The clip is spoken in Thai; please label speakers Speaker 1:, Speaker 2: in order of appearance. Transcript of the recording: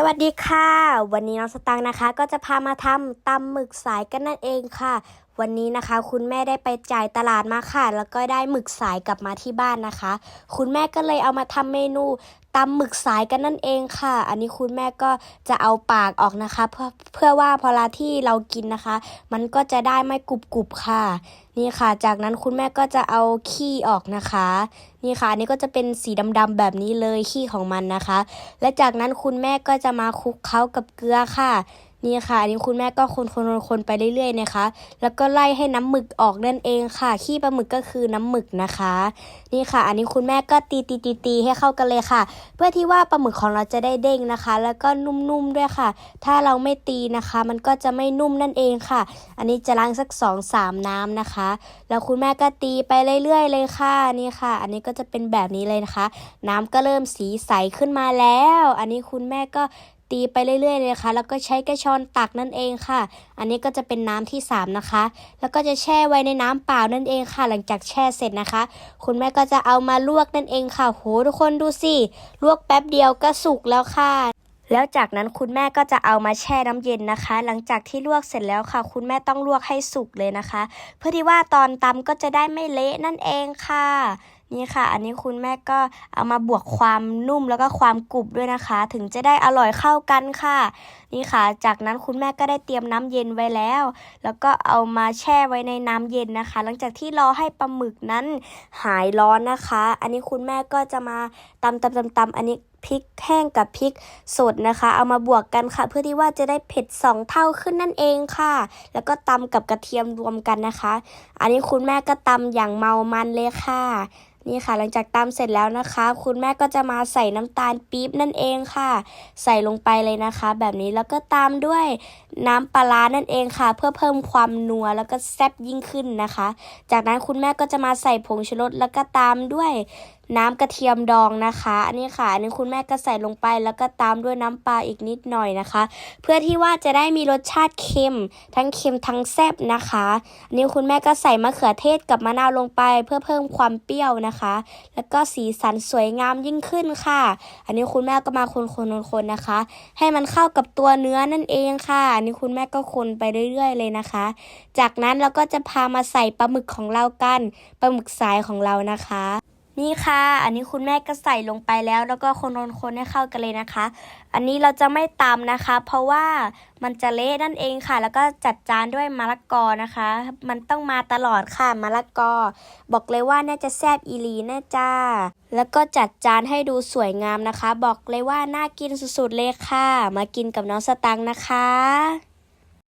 Speaker 1: สวัสดีค่ะ วันนี้น้องสตังค์นะคะ ก็จะพามาทำตำหมึกสายกันนั่นเองค่ะ วันนี้นะคะ คุณแม่ได้ไปจ่ายตลาดมาค่ะ แล้วก็ได้หมึกสายกลับมาที่บ้านนะคะ คุณแม่ก็เลยเอามาทำเมนูตำหมึกสายกันนั่นเองค่ะ อันนี้คุณแม่ก็จะเอาปากออกนะคะ เพื่อเพื่อว่าพอลาที่เรากินนะคะ มันก็จะได้ไม่กรุบกรุบๆค่ะ นี่ค่ะ จากนั้นคุณแม่ก็จะเอาขี้ออกนะคะ นี่ค่ะอันนี้ก็จะเป็นสีดำๆแบบนี้เลยขี้ของมันนะคะ และจากนั้นคุณแม่ก็จะมาคลุกเคล้ากับเกลือค่ะ นี่ค่ะอันนี้คุณแม่ก็คนคนคนคนไปเรื่อยๆนะคะ แล้วก็ไล่ให้น้ำหมึกออกนั่นเองค่ะ ขี้ปลาหมึกก็คือน้ำหมึกนะคะ นี่ค่ะ อันนี้คุณแม่ก็ตีตีตีตีให้เข้ากันเลยค่ะ เพื่อที่ว่าปลาหมึกของเราจะได้เด้งนะคะ แล้วก็นุ่มๆด้วยค่ะ ถ้าเราไม่ตีนะคะ มันก็จะไม่นุ่มนั่นเองค่ะ อันนี้จะล้างสักสองสามน้ำนะคะ แล้วคุณแม่ก็ตีไปเรื่อยๆเลยค่ะนี่ค่ะ อันนี้ก็จะเป็นแบบนี้เลยนะคะ น้ำก็เริ่มสีใสขึ้นมาแล้ว อันนี้คุณแม่ก็ ตีไปเรื่อยๆเลยค่ะแล้วก็ใช้กระชอนตักนั่นเองค่ะ อันนี้ก็จะเป็นน้ำที่สามนะคะ แล้วก็จะแช่ไว้ในน้ำเปล่านั่นเองค่ะ หลังจากแช่เสร็จนะคะ คุณแม่ก็จะเอามาลวกนั่นเองค่ะโหทุกคนดูสิลวกแป๊บเดียวก็สุกแล้วค่ะแล้วจากนั้นคุณแม่ก็จะเอามาแช่น้ำเย็นนะคะ หลังจากที่ลวกเสร็จแล้วค่ะ คุณแม่ต้องลวกให้สุกเลยนะคะ เพื่อที่ว่าตอนตำก็จะได้ไม่เละนั่นเองค่ะ นี่ค่ะ อันนี้คุณแม่ก็เอามาบวกความนุ่มแล้วก็ความกรุบด้วยนะคะ ถึงจะได้อร่อยเข้ากันค่ะ นี่ค่ะ จากนั้นคุณแม่ก็ได้เตรียมน้ำเย็นไว้แล้ว แล้วก็เอามาแช่ไว้ในน้ำเย็นนะคะ หลังจากที่รอให้ปลาหมึกนั้นหายร้อนนะคะ อันนี้คุณแม่ก็จะมาตำตำตำตำอันนี้ พริกแห้งกับพริกสดนะคะ เอามาบวกกันค่ะ เพื่อที่ว่าจะได้เผ็ดสองเท่าขึ้นนั่นเองค่ะ แล้วก็ตำกับกระเทียมรวมกันนะคะ อันนี้คุณแม่ก็ตำอย่างเมามันเลยค่ะนี่ค่ะหลังจากตำเสร็จแล้วนะคะ คุณแม่ก็จะมาใส่น้ำตาลปี๊บนั่นเองค่ะ ใส่ลงไปเลยนะคะ แบบนี้แล้วก็ตามด้วยน้ำปลาร้านั่นเองค่ะ เพื่อเพิ่มความนัวแล้วก็แซ่บยิ่งขึ้นนะคะ จากนั้นคุณแม่ก็จะมาใส่ผงชูรสแล้วก็ตามด้วย น้ำกระเทียมดองนะคะ อันนี้ค่ะอันนี้คุณแม่ก็ใส่ลงไปแล้วก็ตามด้วยน้ำปลาอีกนิดหน่อยนะคะ เพื่อที่ว่าจะได้มีรสชาติเค็ม ทั้งเค็มทั้งแซ่บนะคะอันนี้คุณแม่ก็ใส่มะเขือเทศกับมะนาวลงไป เพื่อเพิ่มความเปรี้ยวนะคะ แล้วก็สีสันสวยงามยิ่งขึ้นค่ะ อันนี้คุณแม่ก็มาคนๆๆๆนะคะ ให้มันเข้ากับตัวเนื้อนั่นเองค่ะ อันนี้คุณแม่ก็คนไปเรื่อยๆเลยนะคะ จากนั้นเราก็จะพามาใส่ปลาหมึกของเรากันปลาหมึกสายของเรานะคะ นี่ค่ะ อันนี้คุณแม่ก็ใส่ลงไปแล้ว แล้วก็คนๆๆให้เข้ากันเลยนะคะ อันนี้เราจะไม่ตำนะคะ เพราะว่ามันจะเละนั่นเองค่ะ แล้วก็จัดจานด้วยมะละกอนะคะ มันต้องมาตลอดค่ะมะละกอ บอกเลยว่าน่าจะแซ่บอีลีแน่จ้า แล้วก็จัดจานให้ดูสวยงามนะคะ บอกเลยว่าน่ากินสุดๆเลยค่ะ มากินกับน้องสตังนะคะ